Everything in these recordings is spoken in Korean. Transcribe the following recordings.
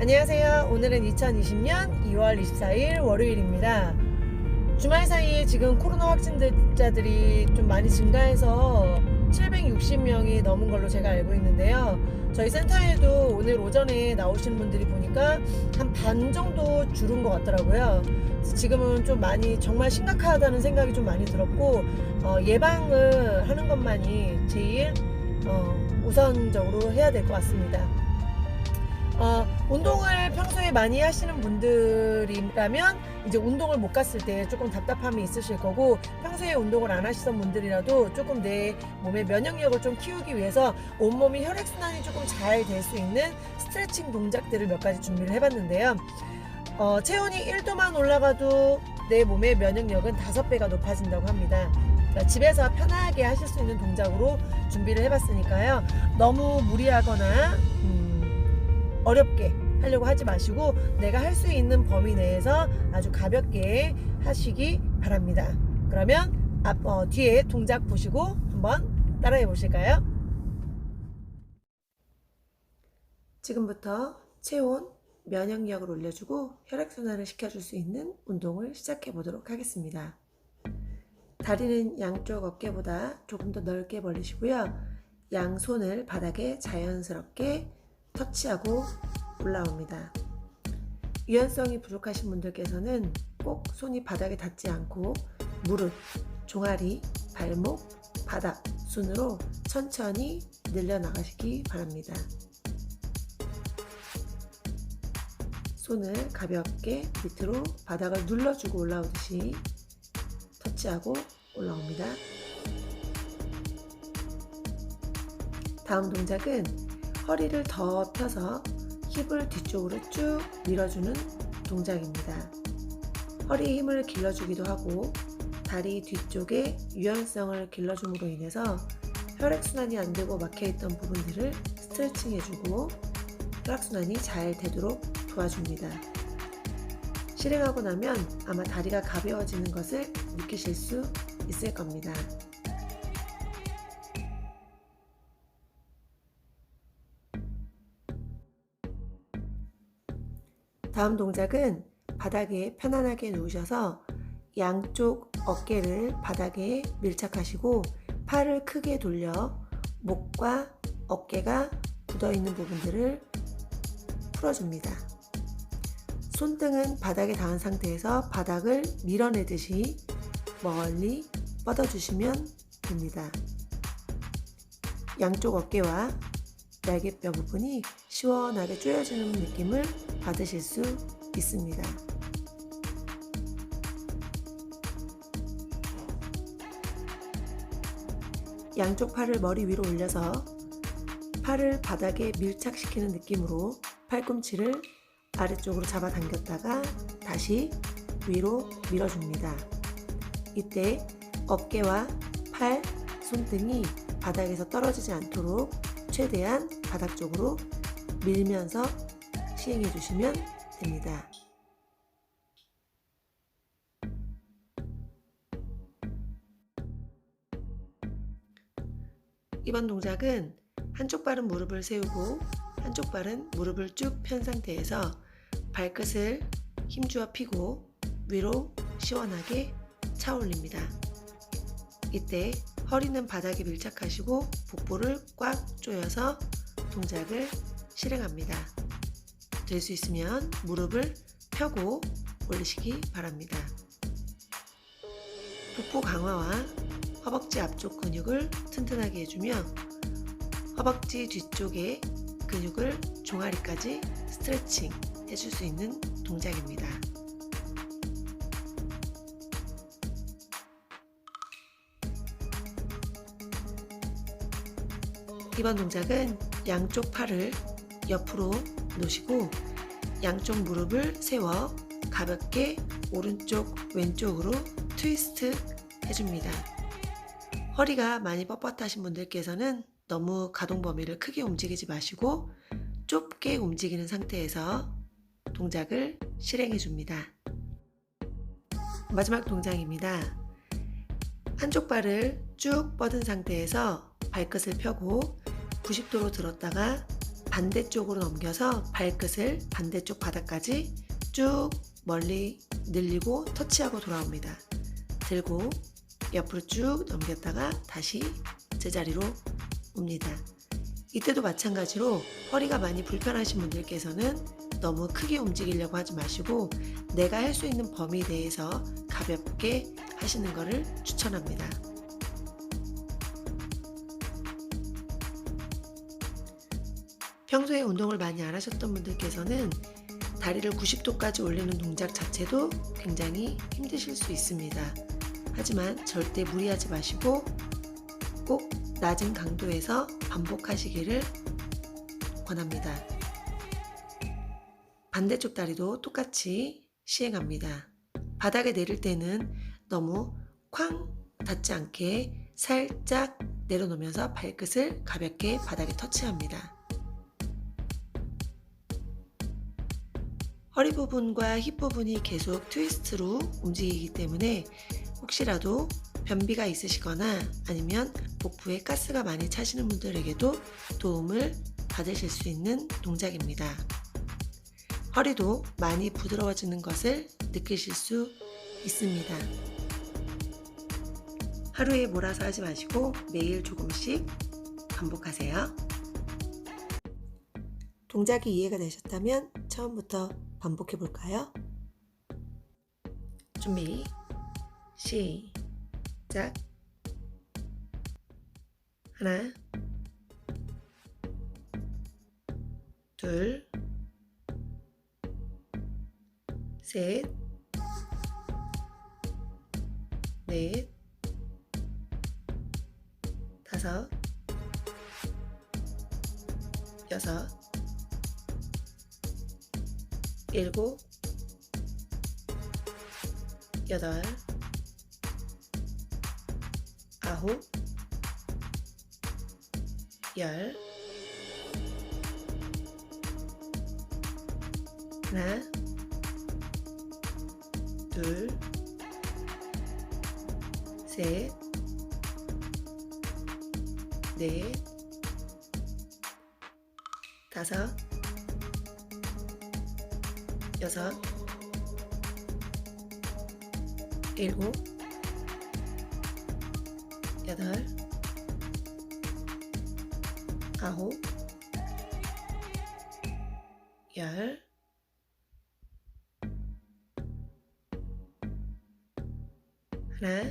안녕하세요. 오늘은 2020년 2월 24일 월요일입니다. 주말 사이에 지금 코로나 확진자들이 좀 많이 증가해서 760명이 넘은 걸로 제가 알고 있는데요. 저희 센터에도 오늘 오전에 나오시는 분들이 보니까 한 반 정도 줄은 것 같더라고요. 지금은 좀 많이 정말 심각하다는 생각이 좀 많이 들었고 어, 예방을 하는 것만이 제일 어, 우선적으로 해야 될 것 같습니다. 어, 운동을 평소에 많이 하시는 분들이라면 이제 운동을 못 갔을 때 조금 답답함이 있으실 거고 평소에 운동을 안 하시던 분들이라도 조금 내 몸의 면역력을 좀 키우기 위해서 온몸이 혈액순환이 조금 잘 될 수 있는 스트레칭 동작들을 몇 가지 준비를 해봤는데요. 어, 체온이 1도만 올라가도 내 몸의 면역력은 5배가 높아진다고 합니다. 그러니까 집에서 편하게 하실 수 있는 동작으로 준비를 해봤으니까요. 너무 무리하거나 음, 어렵게 하려고 하지 마시고 내가 할 수 있는 범위 내에서 아주 가볍게 하시기 바랍니다. 그러면 앞, 어, 뒤에 동작 보시고 한번 따라해 보실까요? 지금부터 체온, 면역력을 올려주고 혈액순환을 시켜줄 수 있는 운동을 시작해 보도록 하겠습니다. 다리는 양쪽 어깨보다 조금 더 넓게 벌리시고요. 양손을 바닥에 자연스럽게 터치하고 올라옵니다. 유연성이 부족하신 분들께서는 꼭 손이 바닥에 닿지 않고 무릎, 종아리, 발목, 바닥 순으로 천천히 늘려나가시기 바랍니다. 손을 가볍게 밑으로 바닥을 눌러주고 올라오듯이 터치하고 올라옵니다. 다음 동작은 허리를 더 펴서 힙을 뒤쪽으로 쭉 밀어주는 동작입니다. 허리에 힘을 길러주기도 하고 다리 뒤쪽에 유연성을 길러줌으로 인해서 혈액순환이 안 되고 막혀있던 부분들을 스트레칭 해주고 혈액순환이 잘 되도록 도와줍니다. 실행하고 나면 아마 다리가 가벼워지는 것을 느끼실 수 있을 겁니다. 다음 동작은 바닥에 편안하게 누우셔서 양쪽 어깨를 바닥에 밀착하시고 팔을 크게 돌려 목과 어깨가 굳어 있는 부분들을 풀어줍니다. 손등은 바닥에 닿은 상태에서 바닥을 밀어내듯이 멀리 뻗어주시면 됩니다. 양쪽 어깨와 날개뼈 부분이 시원하게 조여지는 느낌을 받으실 수 있습니다. 양쪽 팔을 머리 위로 올려서 팔을 바닥에 밀착시키는 느낌으로 팔꿈치를 아래쪽으로 잡아당겼다가 다시 위로 밀어줍니다. 이때 어깨와 팔, 손등이 바닥에서 떨어지지 않도록 최대한 바닥 쪽으로 밀면서 시행해 주시면 됩니다. 이번 동작은 한쪽 발은 무릎을 세우고 한쪽 발은 무릎을 쭉 편 상태에서 발끝을 힘주어 펴고 위로 시원하게 차 올립니다. 이때 허리는 바닥에 밀착하시고 복부를 꽉 조여서 동작을 실행합니다. 될 수 있으면 무릎을 펴고 올리시기 바랍니다. 복부 강화와 허벅지 앞쪽 근육을 튼튼하게 해주며 허벅지 뒤쪽의 근육을 종아리까지 스트레칭 해줄 수 있는 동작입니다. 이번 동작은 양쪽 팔을 옆으로 놓으시고 양쪽 무릎을 세워 가볍게 오른쪽 왼쪽으로 트위스트 해줍니다. 허리가 많이 뻣뻣하신 분들께서는 너무 가동 범위를 크게 움직이지 마시고 좁게 움직이는 상태에서 동작을 실행해 줍니다. 마지막 동작입니다. 한쪽 발을 쭉 뻗은 상태에서 발끝을 펴고 90도로 들었다가 반대쪽으로 넘겨서 발끝을 반대쪽 바닥까지 쭉 멀리 늘리고 터치하고 돌아옵니다. 들고 옆으로 쭉 넘겼다가 다시 제자리로 옵니다. 이때도 마찬가지로 허리가 많이 불편하신 분들께서는 너무 크게 움직이려고 하지 마시고 내가 할 수 있는 범위 내에서 가볍게 하시는 것을 추천합니다. 평소에 운동을 많이 안 하셨던 분들께서는 다리를 90도까지 올리는 동작 자체도 굉장히 힘드실 수 있습니다. 하지만 절대 무리하지 마시고 꼭 낮은 강도에서 반복하시기를 권합니다. 반대쪽 다리도 똑같이 시행합니다. 바닥에 내릴 때는 너무 쾅 닿지 않게 살짝 내려놓으면서 발끝을 가볍게 바닥에 터치합니다. 허리 부분과 힙 부분이 계속 트위스트로 움직이기 때문에 혹시라도 변비가 있으시거나 아니면 복부에 가스가 많이 차시는 분들에게도 도움을 받으실 수 있는 동작입니다. 허리도 많이 부드러워지는 것을 느끼실 수 있습니다. 하루에 몰아서 하지 마시고 매일 조금씩 반복하세요. 동작이 이해가 되셨다면 처음부터 반복해 볼까요? 준비, 시작. 하나, 둘, 셋, 넷, 다섯, 여섯, 일곱, 여덟, 아홉, 열, 하나, 둘, 셋, 넷, 다섯, 여섯, 일곱, 여덟, 아홉, 열, 하나,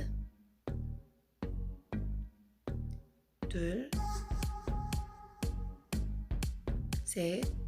둘, 셋,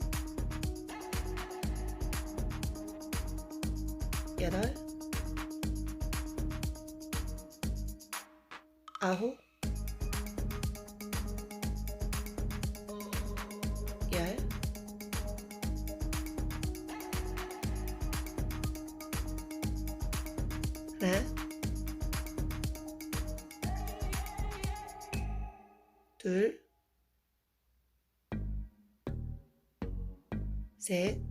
여덟, 아홉, 열, 하나, 둘, 셋,